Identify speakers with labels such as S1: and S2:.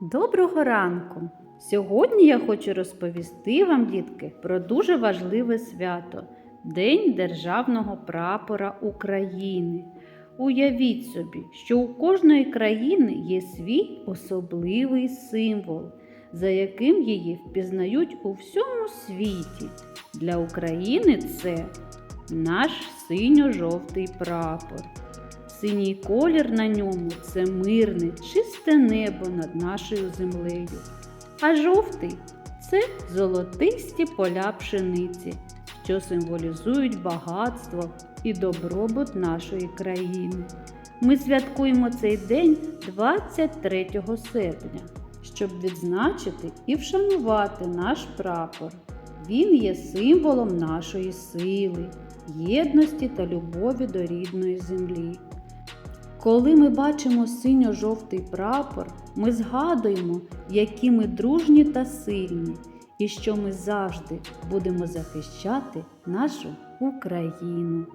S1: Доброго ранку! Сьогодні я хочу розповісти вам, дітки, про дуже важливе свято День Державного прапора України. Уявіть собі, що у кожної країни є свій особливий символ, за яким її впізнають у всьому світі. Для України це наш синьо-жовтий прапор. Синій колір на ньому це мирне, чисте небо над нашою землею. А жовтий це золотисті поля пшениці, що символізують багатство і добробут нашої країни. Ми святкуємо цей день 23 серпня, щоб відзначити і вшанувати наш прапор. Він є символом нашої сили, єдності та любові до рідної землі. Коли ми бачимо синьо-жовтий прапор, ми згадуємо, які ми дружні та сильні, і що ми завжди будемо захищати нашу Україну.